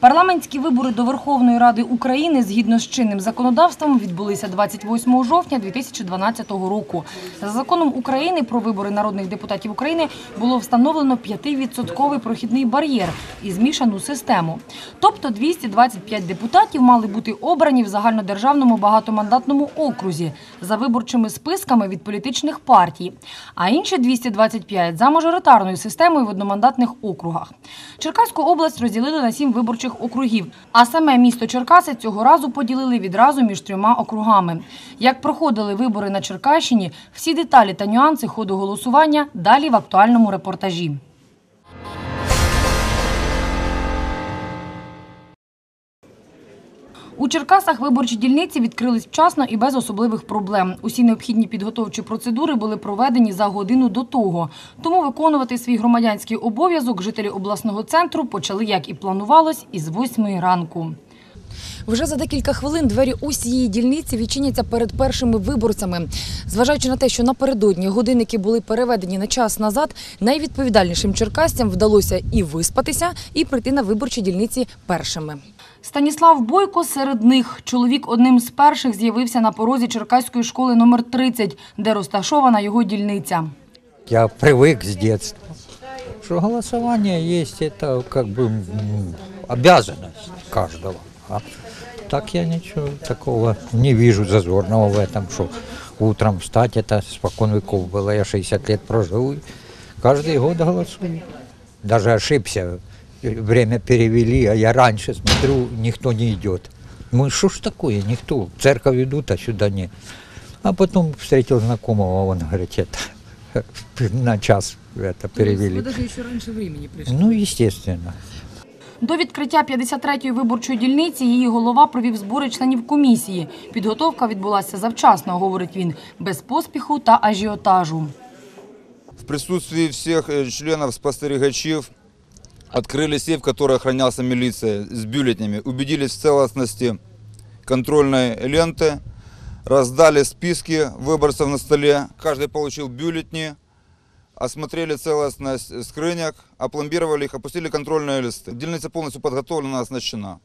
Парламентські вибори до Верховної Ради України згідно з чинним законодавством відбулися 28 жовтня 2012 року. За законом України про вибори народних депутатів України було встановлено 5% прохідний бар'єр і змішану систему. Тобто 225 депутатів мали бути обрані в загальнодержавному багатомандатному окрузі за виборчими списками від політичних партій, а інші 225 за мажоритарною системою в одномандатних округах. Черкаську область розділили на сім виборчих округів, а саме місто Черкаси цього разу поділили відразу між трьома округами. Як проходили вибори на Черкащині, всі деталі та нюанси ходу голосування далі в актуальному репортажі. У Черкасах виборчі дільниці відкрились вчасно і без особливих проблем. Усі необхідні підготовчі процедури були проведені за годину до того. Тому виконувати свій громадянський обов'язок жителі обласного центру почали, як і планувалось, із 8 ранку. Вже за декілька хвилин двері усієї дільниці відчиняться перед першими виборцями. Зважаючи на те, що напередодні годинники були переведені на час назад, найвідповідальнішим черкасцям вдалося і виспатися, і прийти на виборчі дільниці першими. Станіслав Бойко серед них. Чоловік одним з перших з'явився на порозі Черкаської школи номер 30, де розташована його дільниця. Я привык с детства, что голосование есть, это как бы м, обязанность каждого. А так я ничего такого не вижу зазорного в этом, что утром встать, это спокон веков было, я 60 лет прожил, и каждый год голосую. Даже ошибся, время перевели, а я раньше смотрю, никто не идет. Ну что ж такое, никто, в церковь идут, а сюда нет. А потом встретил знакомого, он говорит, это на час это перевели. навіть ще раніше времени прийшли. Ну, естественно. До відкриття 53-ї виборчої дільниці її голова провів збори членів комісії. Підготовка відбулася завчасно, говорить він, без поспіху та ажіотажу. В присутствии всех э, членов спостерегачів открыли сейф, который охранялся милицией с бюллетнями, убедились в целостности контрольной ленты, раздали списки выборцев на столе, каждый получил бюллетни, осмотрели целостность скрыняк, опломбировали их, опустили контрольные листы. Дельница полностью подготовлена, оснащена.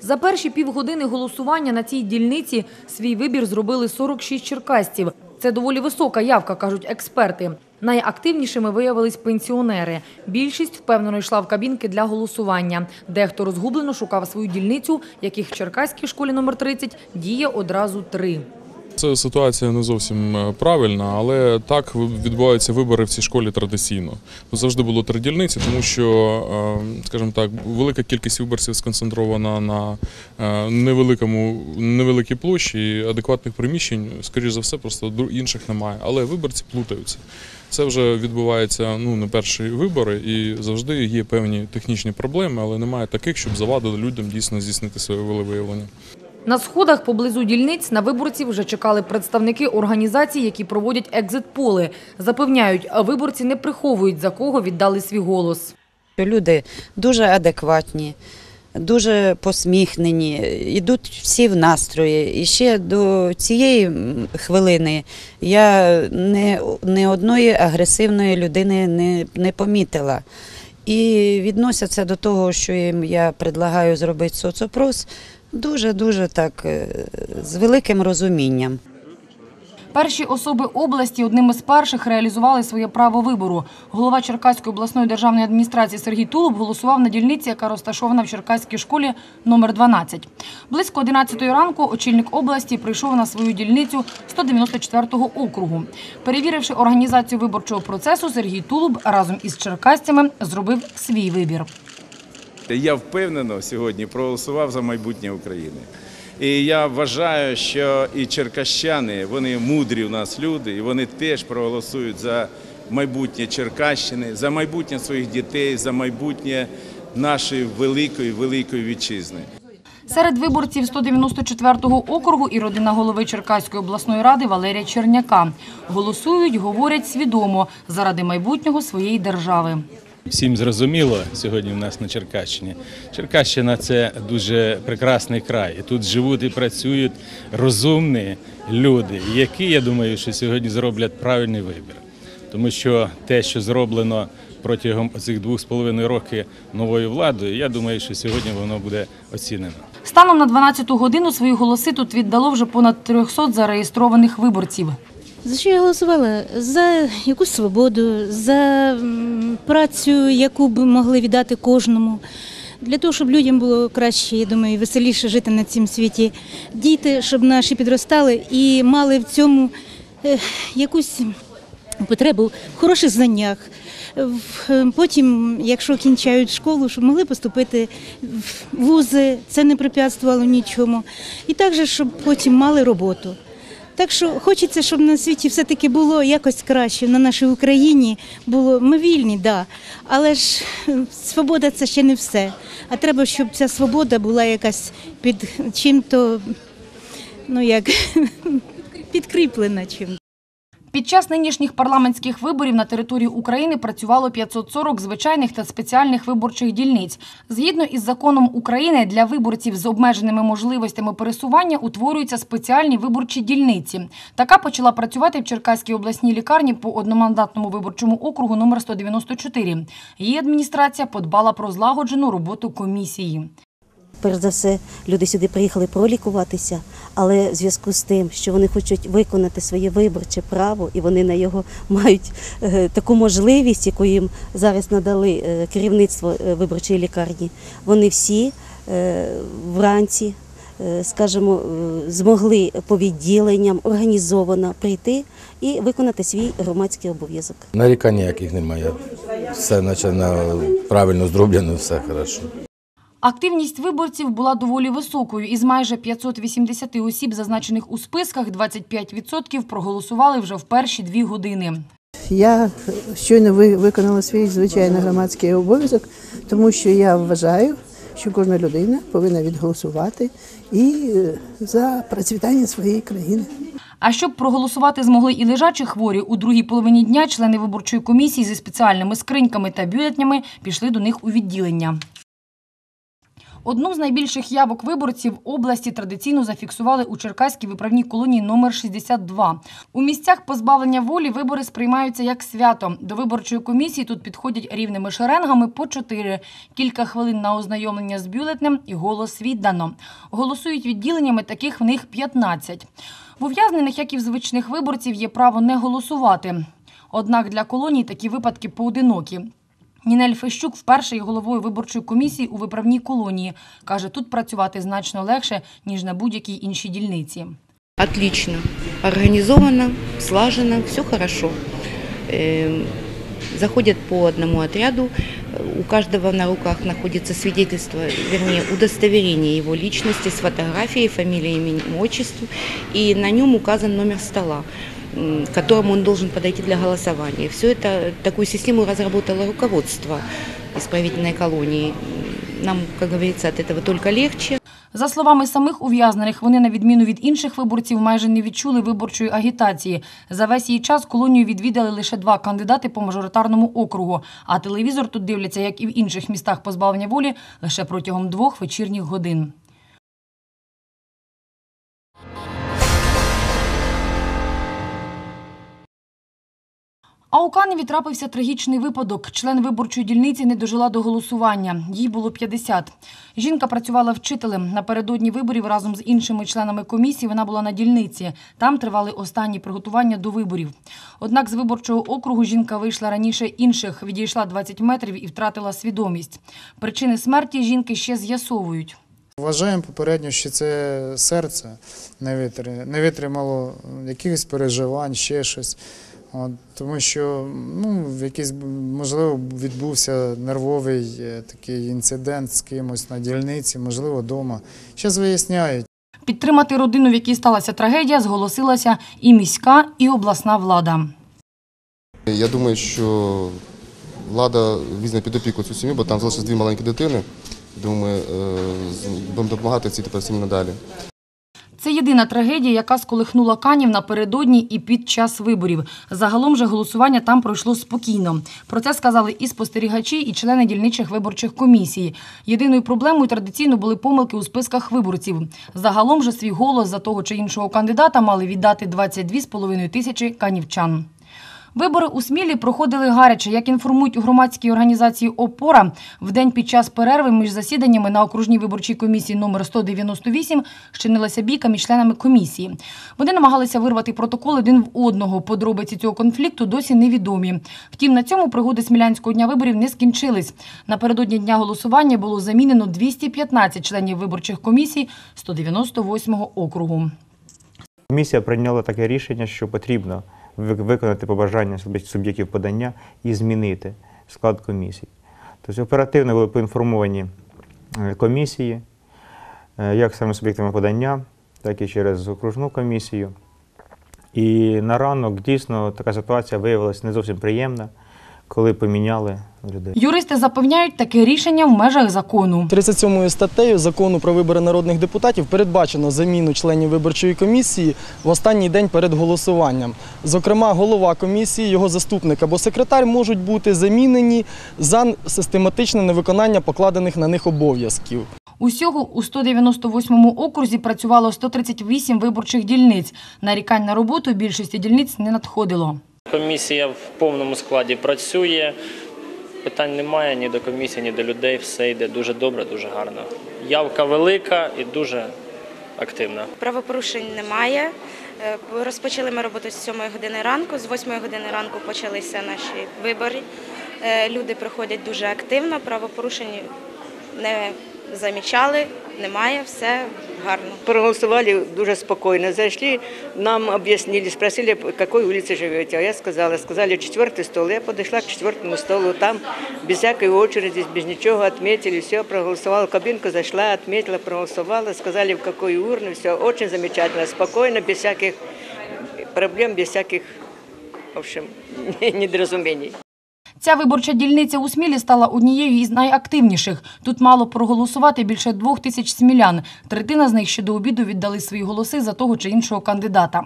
За перші півгодини голосування на цій дільниці свій вибір зробили 46 черкасців. Це доволі висока явка, кажуть експерти. Найактивнішими виявились пенсіонери. Більшість впевнено йшла в кабінки для голосування. Дехто розгублено шукав свою дільницю, яких в Черкаській школі номер 30 діє одразу три. Це ситуація не зовсім е, правильна, але так відбуваються вибори в цій школі традиційно. Завжди було три дільниці, тому що, е, скажімо так, велика кількість виборців сконцентрована на е, невеликому, невеликій площі, і адекватних приміщень, скоріш за все, просто інших немає. Але виборці плутаються. Це вже відбувається ну, не перші вибори, і завжди є певні технічні проблеми, але немає таких, щоб завадили людям дійсно здійснити своє волевиявлення. На сходах поблизу дільниць на виборців вже чекали представники організацій, які проводять екзит-поли. Запевняють, а виборці не приховують, за кого віддали свій голос. Люди дуже адекватні, дуже посміхнені, йдуть всі в настрої. І ще до цієї хвилини я не, не одної агресивної людини не, не помітила. І відносяться до того, що їм я предлагаю зробити соцопрос, дуже-дуже так е, з великим розумінням. Перші особи області одним із перших реалізували своє право вибору. Голова Черкаської обласної державної адміністрації Сергій Тулуб голосував на дільниці, яка розташована в Черкаській школі номер 12. Близько 11 ранку очільник області прийшов на свою дільницю 194-го округу. Перевіривши організацію виборчого процесу, Сергій Тулуб разом із черкасцями зробив свій вибір. Я впевнено сьогодні проголосував за майбутнє України. І я вважаю, що і черкащани, вони мудрі у нас люди, і вони теж проголосують за майбутнє Черкащини, за майбутнє своїх дітей, за майбутнє нашої великої великої вітчизни. Серед виборців 194-го округу і родина голови Черкаської обласної ради Валерія Черняка. Голосують, говорять свідомо заради майбутнього своєї держави. Всім зрозуміло сьогодні в нас на Черкащині. Черкащина це дуже прекрасний край. Тут живуть і працюють розумні люди, які, я думаю, що сьогодні зроблять правильний вибір. Тому що те, що зроблено протягом цих двох з половиною років новою владою. Я думаю, що сьогодні воно буде оцінено. Станом на 12-ту годину свої голоси тут віддало вже понад 300 зареєстрованих виборців. За що я голосувала? За якусь свободу, за працю, яку б могли віддати кожному. Для того, щоб людям було краще, я думаю, веселіше жити на цьому світі. Діти, щоб наші підростали і мали в цьому е, якусь потребу в хороших знаннях. Е, Потім, якщо кінчають школу, щоб могли поступити в вузи, це не препятствувало нічому. І також, щоб потім мали роботу. Так що хочеться, щоб на світі все-таки було якось краще. На нашій Україні було ми вільні, да. але ж е, свобода це ще не все. А треба, щоб ця свобода була якась під чим-то, ну як підкріплена чим. Під час нинішніх парламентських виборів на території України працювало 540 звичайних та спеціальних виборчих дільниць. Згідно із законом України, для виборців з обмеженими можливостями пересування утворюються спеціальні виборчі дільниці. Така почала працювати в Черкаській обласній лікарні по одномандатному виборчому округу номер 194. Її адміністрація подбала про злагоджену роботу комісії. Перш за все, люди сюди приїхали пролікуватися, але в зв'язку з тим, що вони хочуть виконати своє виборче право, і вони на його мають е, таку можливість, яку їм зараз надали е, керівництво е, виборчої лікарні, вони всі вранці, скажімо, змогли по відділенням організовано прийти і виконати свій громадський обов'язок. Нарікань ніяких немає. Все наче на правильно зроблено, все хорошо. Активність виборців була доволі високою. Із майже 580 осіб, зазначених у списках, 25% проголосували вже в перші дві години. Я щойно ви- виконала свій звичайний громадський обов'язок, тому що я вважаю, що кожна людина повинна відголосувати і е, за процвітання своєї країни. А щоб проголосувати змогли і лежачі хворі, у другій половині дня члени виборчої комісії зі спеціальними скриньками та бюлетнями пішли до них у відділення. Одну з найбільших явок виборців області традиційно зафіксували у Черкаській виправній колонії номер 62. У місцях позбавлення волі вибори сприймаються як свято. До виборчої комісії тут підходять рівними шеренгами по чотири. Кілька хвилин на ознайомлення з бюлетнем і голос віддано. Голосують відділеннями, таких в них 15. В ув'язнених, як і в звичних виборців, є право не голосувати. Однак для колоній такі випадки поодинокі. Нінель Фещук вперше є головою виборчої комісії у виправній колонії. Каже, тут працювати значно легше, ніж на будь-якій іншій дільниці. Отлично. Организовано, слажено, все хорошо. Эм, Заходят по одному отряду, у каждого на руках находится свидетельство, вернее, удостоверение его личности с фотографией, фамилией, именем, отчеством, и на нем указан номер стола, к которому он должен подойти для голосования. Все это, такую систему разработало руководство исправительной колонии. Нам, как говорится, от этого только легче. За словами самих ув'язнених, вони, на відміну від інших виборців, майже не відчули виборчої агітації. За весь її час колонію відвідали лише два кандидати по мажоритарному округу. А телевізор тут дивляться, як і в інших містах позбавлення волі, лише протягом двох вечірніх годин. А у Каневі трапився трагічний випадок. Член виборчої дільниці не дожила до голосування. Їй було 50. Жінка працювала вчителем. Напередодні виборів разом з іншими членами комісії вона була на дільниці. Там тривали останні приготування до виборів. Однак з виборчого округу жінка вийшла раніше інших, відійшла 20 метрів і втратила свідомість. Причини смерті жінки ще з'ясовують. Вважаємо попередньо, що це серце не витримало, якихось переживань, ще щось. От, тому що ну, в якийсь, можливо, відбувся нервовий е, такий інцидент з кимось на дільниці, можливо, вдома. Зараз виясняють. Підтримати родину, в якій сталася трагедія, зголосилася і міська, і обласна влада. Я думаю, що влада візьме під опіку цю сім'ю, бо там залишилось дві маленькі дитини. Думаю, е, будемо допомагати цій тепер сім'ї надалі. Це єдина трагедія, яка сколихнула Канів напередодні і під час виборів. Загалом же голосування там пройшло спокійно. Про це сказали і спостерігачі, і члени дільничих виборчих комісій. Єдиною проблемою традиційно були помилки у списках виборців. Загалом же свій голос за того чи іншого кандидата мали віддати 22,5 тисячі канівчан. Вибори у Смілі проходили гаряче. Як інформують у громадській організації «Опора», в день під час перерви між засіданнями на окружній виборчій комісії номер 198 щинилася бійка між членами комісії. Вони намагалися вирвати протокол один в одного. Подробиці цього конфлікту досі невідомі. Втім, на цьому пригоди Смілянського дня виборів не скінчились. Напередодні дня голосування було замінено 215 членів виборчих комісій 198 округу. Комісія прийняла таке рішення, що потрібно виконати побажання суб'єктів подання і змінити склад комісії. Тобто оперативно були поінформовані е, комісії, е, як саме суб'єктами подання, так і через окружну комісію. І на ранок дійсно така ситуація виявилася не зовсім приємна, коли поміняли людей. Юристи запевняють, таке рішення в межах закону. 37 статтею закону про вибори народних депутатів передбачено заміну членів виборчої комісії в останній день перед голосуванням. Зокрема, голова комісії, його заступник або секретар можуть бути замінені за систематичне невиконання покладених на них обов'язків. Усього у 198 окрузі працювало 138 виборчих дільниць. Нарікань на роботу більшості дільниць не надходило. Комісія в повному складі працює. Питань немає ні до комісії, ні до людей. Все йде дуже добре, дуже гарно. Явка велика і дуже активна. Правопорушень немає. Е, Розпочали ми роботу з 7 години ранку. З 8 години ранку почалися наші вибори. Е, Люди приходять дуже активно, правопорушень не замічали, немає, все гарно. Проголосовали дуже спокойно. Зашли, нам объяснили, спросили, по какой улице живете. А я сказала, сказали, четвертый стол. Я подошла к четвертому столу, там без всякой очереди, без ничего отметили, все, проголосовала. В кабинку зашла, отметила, проголосовала, сказали, в какой урну, все очень замечательно, спокойно, без всяких проблем, без всяких, в общем, недоразумений. Ця виборча дільниця у Смілі стала однією із найактивніших. Тут мало проголосувати більше двох тисяч смілян. Третина з них ще до обіду віддали свої голоси за того чи іншого кандидата.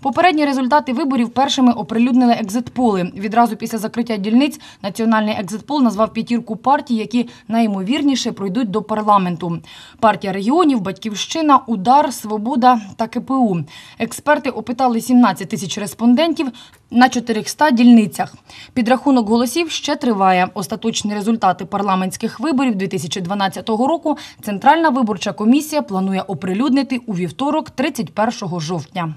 Попередні результати виборів першими оприлюднили екзитполи. Відразу після закриття дільниць національний екзитпол назвав п'ятірку партій, які найімовірніше пройдуть до парламенту. Партія регіонів, Батьківщина, Удар, Свобода та КПУ. Експерти опитали 17 тисяч респондентів на 400 дільницях. Підрахунок голосів ще триває. Остаточні результати парламентських виборів 2012 року Центральна виборча комісія планує оприлюднити у вівторок, 31 жовтня.